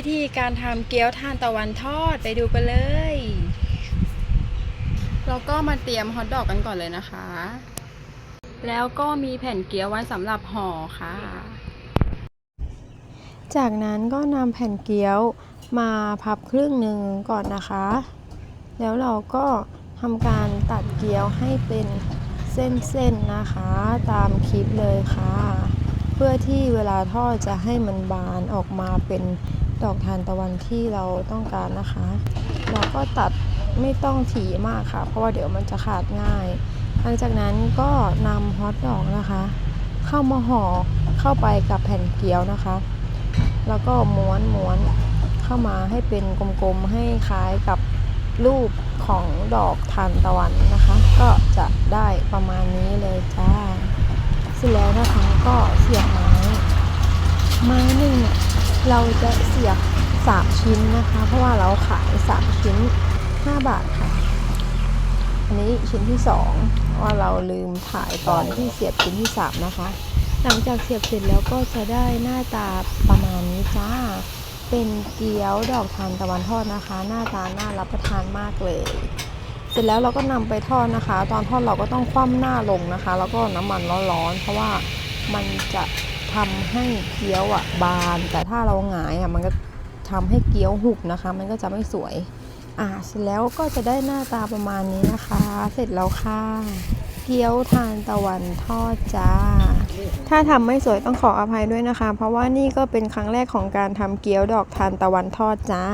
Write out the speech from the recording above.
วิธีการทำเกี๊ยวทานตะวันทอดไปดูกันเลยเราก็มาเตรียมฮอทดอกกันก่อนเลยนะคะ แล้วก็มีแผ่นเกี๊ยวไว้สำหรับห่อค่ะ จากนั้นก็นำแผ่นเกี๊ยวมาพับครึ่งหนึ่งก่อนนะคะ แล้วเราก็ทำการตัดเกี๊ยวให้เป็นเส้นๆนะคะ ตามคลิปเลยค่ะ เพื่อที่เวลาทอดจะให้มันบานออกมาเป็น ดอกทานตะวันที่เราต้องการนะคะ เราก็ตัดไม่ต้องถี่มากค่ะ เพราะว่าเดี๋ยวมันจะขาดง่าย หลังจากนั้นก็นำฮอทดอกนะคะ เข้ามาห่อเข้าไปกับแผ่นเกี๊ยวนะคะ แล้วก็ม้วนม้วนเข้ามาให้เป็นกลมๆให้คล้ายกับรูปของดอกทานตะวันนะคะ ก็จะได้ประมาณนี้เลยจ้าเสร็จแล้วนะคะก็เสียบม้ไม้หนึ่ง เราจะเสียบสามชิ้นนะคะ เพราะว่าเราขายสามชิ้น 5 บาทค่ะ อันนี้ชิ้นที่สองว่าเราลืมถ่ายตอนที่เสียบชิ้นที่สามนะคะ หลังจากเสียบเสร็จแล้วก็จะได้หน้าตาประมาณนี้จ้า เป็นเกี๊ยวดอกทานตะวันทอดนะคะ หน้าตาน่ารับประทานมากเลย เสร็จแล้วเราก็นำไปทอดนะคะ ตอนทอดเราก็ต้องคว่ำหน้าลงนะคะ แล้วก็น้ำมันร้อนๆเพราะว่ามันจะ ทำให้เกี๊ยวอะบาน แต่ถ้าเราหงายอะมันก็ทำให้เกี๊ยวหุบนะคะ มันก็จะไม่สวย อ่าเสร็จแล้วก็จะได้หน้าตาประมาณนี้นะคะ เสร็จแล้วค่ะ เกี๊ยวทานตะวันทอดจ้า ถ้าทำไม่สวยต้องขออภัยด้วยนะคะ เพราะว่านี่ก็เป็นครั้งแรกของการทำเกี๊ยวดอกทานตะวันทอดจ้า